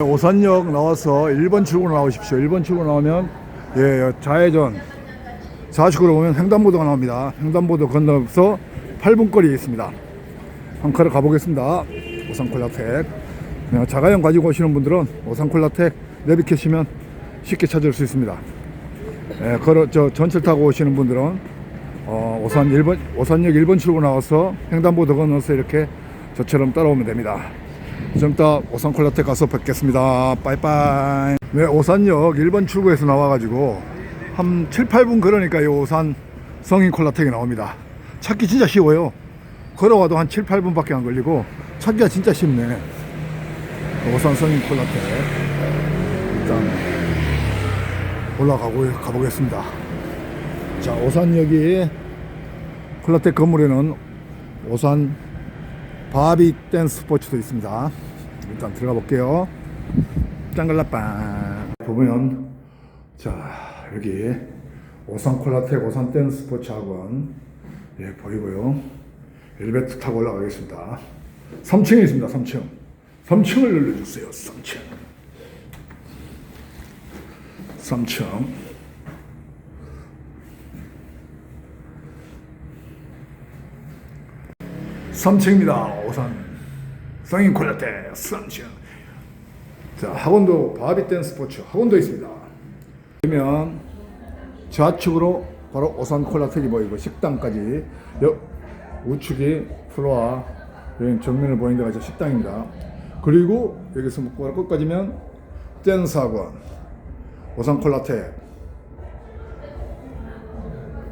오산역 나와서 1번 출구로 나오십시오. 1번 출구 나오면 예, 좌회전 좌측으로 오면 횡단보도가 나옵니다. 횡단보도 건너서 8분 거리에 있습니다. 한 컬을 가보겠습니다. 오산콜라텍. 네, 자가용 가지고 오시는 분들은 오산콜라텍 내비켜시면 쉽게 찾을 수 있습니다. 예, 걸어 저 전철 타고 오시는 분들은 어, 오산 1번 오산역 1번 출구 나와서 횡단보도 건너서 이렇게 저처럼 따라오면 됩니다. 좀 이따 오산 콜라텍 가서 뵙겠습니다. 빠이빠이. 네, 오산역 1번 출구에서 나와가지고 한 7, 8분 걸으니까 이 오산 성인 콜라텍이 나옵니다. 찾기 진짜 쉬워요. 걸어와도 한 7, 8분밖에 안 걸리고 찾기가 진짜 쉽네. 오산 성인 콜라텍. 일단 올라가고 가보겠습니다. 자, 오산역이 콜라텍 건물에는 오산 바비 댄스 스포츠도 있습니다. 일단 들어가 볼게요. 짱글라빵. 보면 자 여기 오산 콜라텍 오산 댄스 스포츠 학원 예 보이고요. 엘리베이터 타고 올라가겠습니다. 3층에 있습니다. 3층. 3층을 눌러주세요. 3층. 3층. 3층입니다. 오산 성인 콜라텍 3층. 자 학원도 바비 댄스 스포츠 학원도 있습니다. 그러면 좌측으로 바로 오산 콜라텍이 보이고 식당까지 여, 우측이 플로아 여기 정면을 보이는 데가 이제 식당입니다. 그리고 여기서 먹고 끝까지면 댄스 학원 오산 콜라텍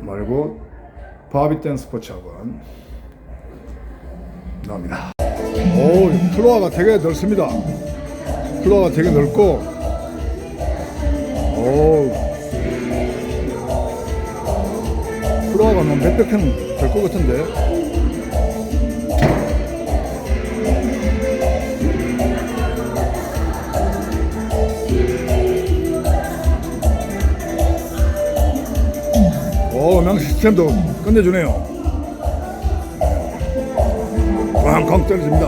말고 바비 댄스 스포츠 학원 나옵니다. 오, 플로어가 되게 넓습니다. 플로어가 되게 넓고, 오, 플로어가 뭐 몇백 평 될 것 같은데. 오, 명 시스템도 끝내주네요. 꽝꽝 떨어집니다.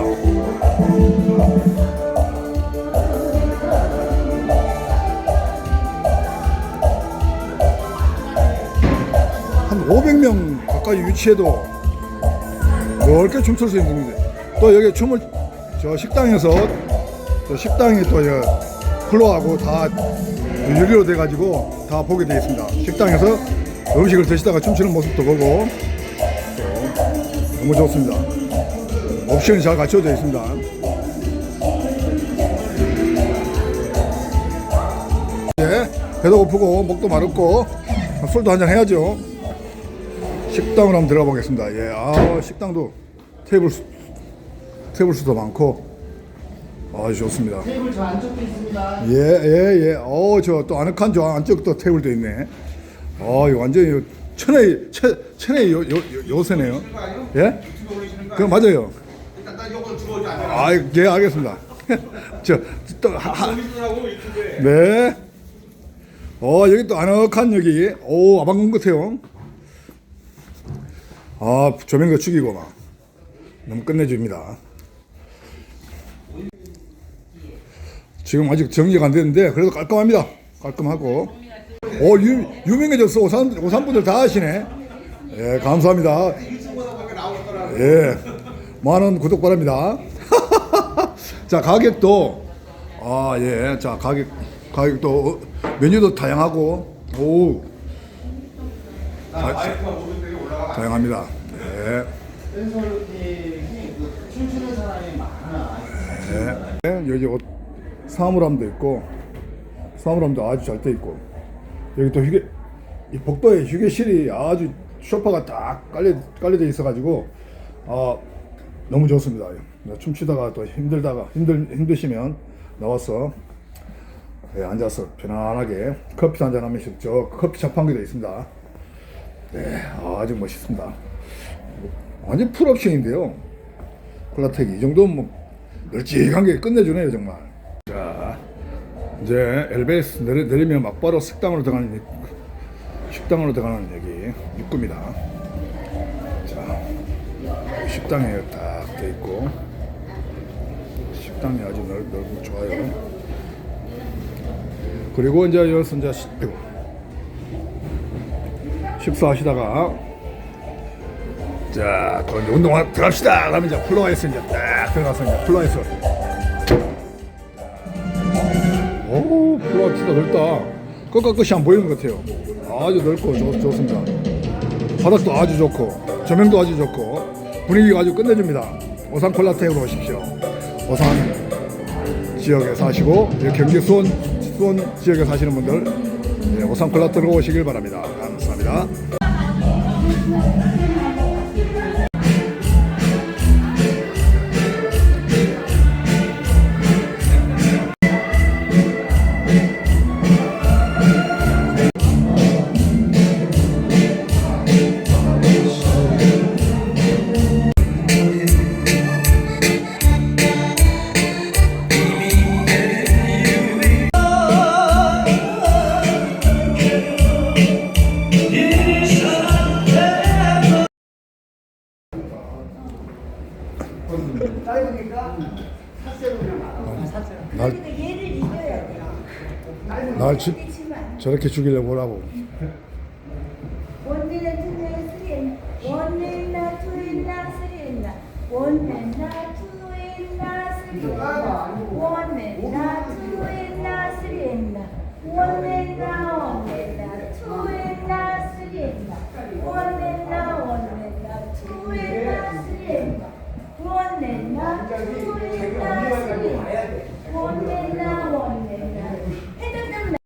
한 500명 가까이 위치해도 넓게 춤출 수 있는 데. 또 여기 춤을 저 식당에서 저 식당이 또저 플로하고 다 유리로 돼가지고 다 보게 되어 있습니다. 식당에서 음식을 드시다가 춤추는 모습도 보고 또 너무 좋습니다. 옵션이 잘 갖춰져 있습니다. 예, 배도 고프고 목도 마르고 술도 한잔 해야죠. 식당으로 한번 들어가 보겠습니다. 예, 아 식당도 테이블 수, 테이블 수도 많고 아주 좋습니다. 테이블 저 안쪽에 있습니다. 예, 예, 예. 어, 저 또 아늑한 저 안쪽 또 테이블도 있네. 어, 이거 완전히 요 천의 천, 천의 요, 요, 요, 요새네요. 예? 그 맞아요. 딱 이걸 주워지 않아. 아, 예, 알겠습니다. 저, 또, 하, 하, 하고 유튜브에 네. 어, 여기 또 아늑한 여기. 오, 아방금 같아요. 아, 조명도 죽이고 막. 너무 끝내줍니다. 지금 아직 정리가 안 됐는데, 그래도 깔끔합니다. 깔끔하고. 오, 유, 유명해졌어. 오산, 오산분들 다 아시네. 예, 감사합니다. 예. 많은 구독 바랍니다. 자, 가격도, 아, 예. 자, 가격, 가격도, 메뉴도 다양하고, 오, 올라가. 다양합니다. 많아. 네. 여기 옷, 사물함도 있고, 사물함도 아주 잘 돼 있고, 여기 또 휴게, 이 복도에 휴게실이 아주 소파가 딱 깔려, 깔려져 있어가지고, 아, 너무 좋습니다. 춤추다가 또 힘들다가, 힘들, 힘드시면 나와서 예, 앉아서 편안하게 커피 한잔 하면서 저 커피 자판기도 있습니다. 네, 아주 멋있습니다. 완전 풀옵션인데요. 콜라텍이 이 정도면 뭐 널찍한 게 끝내주네요 정말. 자 이제 엘베스 내리, 내리면 막바로 식당으로 들어가는 입- 식당으로 들어가는 여기 입구입니다. 자 식당에 딱 돼 있고 식당이 아주 넓, 넓고 좋아요. 그리고 이제 아이고. 식사하시다가 자, 또 이제 운동 들어갑시다. 그러면 이제 플로아에서 이제 딱 들어가서 이제 플로아에서 오, 플로아 진짜 넓다. 끝과 끝이 안 보이는 것 같아요. 아주 넓고 좋, 좋습니다. 바닥도 아주 좋고 조명도 아주 좋고 분위기가 아주 끝내줍니다. 오산 콜라텍으로 오십시오. 오산 지역에 사시고 이 경기 수원 수원 지역에 사시는 분들 예, 오산 콜라텍으로 오시길 바랍니다. 감사합니다. 날, 근데 얘를 이겨야 돼요. 날 지, 저렇게 죽이려고. 원내